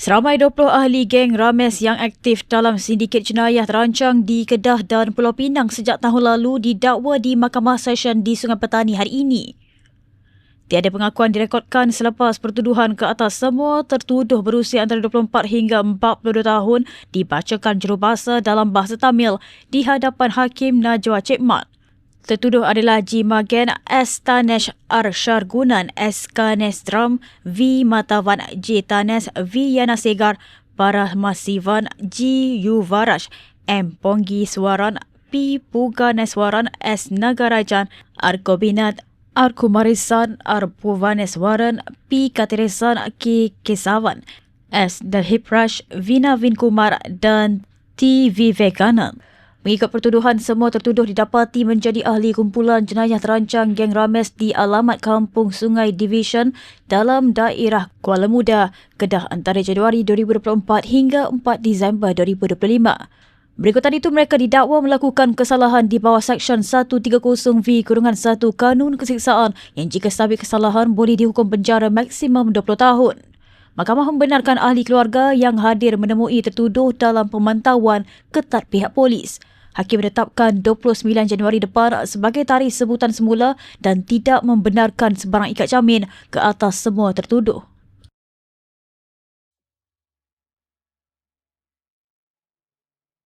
Seramai 20 ahli geng Rames yang aktif dalam sindiket jenayah terancang di Kedah dan Pulau Pinang sejak tahun lalu didakwa di Mahkamah Session di Sungai Petani hari ini. Tiada pengakuan direkodkan selepas pertuduhan ke atas semua tertuduh berusia antara 24 hingga 42 tahun dibacakan jurubahasa dalam bahasa Tamil di hadapan Hakim Najwa Cekmat. Tertuduh adalah G. Magen, S. Tanesh Arshar Gunan, S. Kanes Dram, V. Matavan, J. Tanes, V. Yana Segar, Parah Masivan, G. Yuvarash, M. Ponggi Swaran, P. Puga Neswaran, S. Nagarajan, R. Gobinat, R. Kumarisan, R. Puvaneswaran, P. Katiresan, K. Kesavan, S. Dalhiprash, Vina Vinkumar dan T. Vivekanand. Mengikut pertuduhan, semua tertuduh didapati menjadi ahli kumpulan jenayah terancang geng Rames di alamat Kampung Sungai Division dalam daerah Kuala Muda, Kedah antara Januari 2024 hingga 4 Disember 2025. Berikutan itu mereka didakwa melakukan kesalahan di bawah Seksyen 130V Kurungan 1 Kanun Kesiksaan yang jika sabit kesalahan boleh dihukum penjara maksimum 20 tahun. Mahkamah membenarkan ahli keluarga yang hadir menemui tertuduh dalam pemantauan ketat pihak polis. Hakim menetapkan 29 Januari depan sebagai tarikh sebutan semula dan tidak membenarkan sebarang ikat jamin ke atas semua tertuduh.